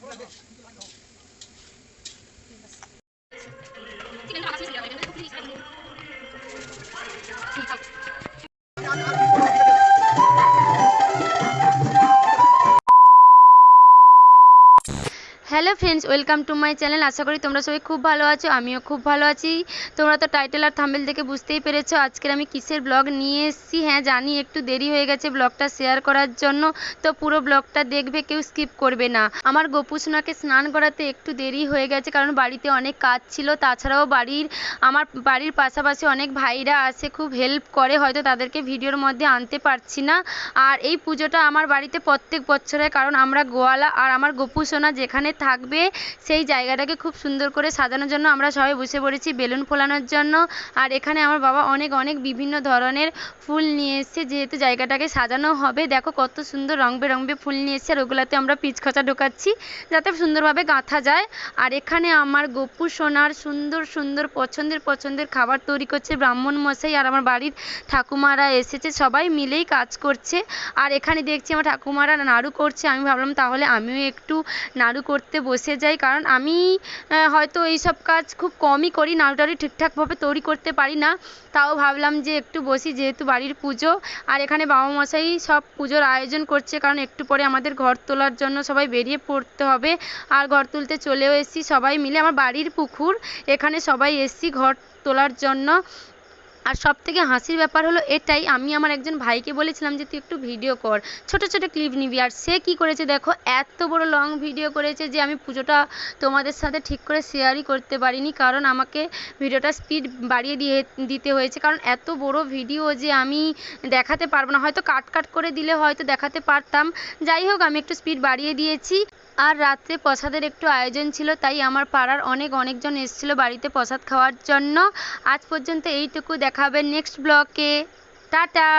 Thank you. Hello friends, welcome to my channel. আশা করি তোমরা সবাই খুব ভালো আছো, আমিও খুব ভালো আছি। তোমরা তো টাইটেল আর থাম্বেল দেখে বুঝতেই পেরেছ, আজকের আমি কিসের ব্লগ নিয়ে এসেছি? হ্যাঁ জানি, একটু দেরি হয়ে গেছে ব্লগটা শেয়ার করার জন্য, তো পুরো ব্লগটা দেখবে, কেউ স্কিপ করবে না। আমার গোপু সোনাকে স্নান করাতে একটু দেরি হয়ে গেছে, কারণ বাড়িতে অনেক কাজ ছিল। তাছাড়াও বাড়ির, আমার বাড়ির পাশাপাশি অনেক ভাইরা আসে, খুব হেল্প করে, হয়তো তাদেরকে ভিডিওর মধ্যে আনতে পারছি না। আর এই পুজোটা আমার বাড়িতে প্রত্যেক বছর, কারণ আমরা গোয়ালা, আর আমার গোপু সোনা যেখানে থাকবে। সেই জায়গাটাকে খুব সুন্দর করে সাজানোর জন্য আমরা সবাই বসে পড়েছি বেলুন ফোলানোর জন্য। আর এখানে আমার বাবা অনেক অনেক বিভিন্ন ধরনের ফুল নিয়ে এসছে, যেহেতু জায়গাটাকে সাজানো হবে। দেখো কত সুন্দর রং বেরঙের ফুল নিয়ে এসছে, আর ওগুলাতে আমরা পিচকচা ঢোকাচ্ছি, যাতে সুন্দরভাবে গাঁথা যায়। আর এখানে আমার গোপু সোনার সুন্দর সুন্দর পছন্দের পছন্দের খাবার তৈরি করছে ব্রাহ্মণ মশাই আর আমার বাড়ির ঠাকুমারা এসেছে, সবাই মিলেই কাজ করছে। আর এখানে দেখছি আমার ঠাকুমারা নাড়ু করছে। আমি ভাবলাম তাহলে আমিও একটু নাড়ু করতে বসে যাই, কারণ আমি হয়তো এইসব কাজ খুব কমই করি নাড়ু টাড়ু ঠিকঠাকভাবে তৈরি করতে পারি না। তাও ভাবলাম যে একটু বসি, যেহেতু বাড়ির পুজো, আর এখানে বাবা মশাই সব পুজোর আয়োজন করছে, কারণ একটু পরে আমাদের ঘর তোলার জন্য সবাই বেরিয়ে পড়তে হবে। আর ঘর তুলতে চলেও এসেছি সবাই মিলে, আমার বাড়ির পুকুর, এখানে সবাই এসেছি ঘর তোলার জন্য। আর সব থেকে হাসির ব্যাপার হলো এটাই, আমি আমার একজন ভাইকে বলেছিলাম যে, তুই একটু ভিডিও কর, ছোট ছোট ক্লিপ নিবি। আর সে কি করেছে দেখো, এত বড় লং ভিডিও করেছে যে, আমি পুজোটা তোমাদের সাথে ঠিক করে শেয়ারই করতে পারিনি। কারণ আমাকে ভিডিওটা স্পিড বাড়িয়ে দিয়ে, দিতে হয়েছে। কারণ এত বড় ভিডিও যে, আমি দেখাতে পারব না। হয়তো কাট কাট করে দিলে হয়তো দেখাতে পারতাম। যাই হোক, আমি একটু স্পিড বাড়িয়ে দিয়েছি। আর রাত্রে প্রসাদের একটু আয়োজন ছিল, তাই আমার পাড়ার অনেক, অনেকজন এসেছিল বাড়িতে প্রসাদ খাওয়ার জন্য। আজ পর্যন্ত এইটুকু দেখাবে নেক্সট ব্লকে টাটা।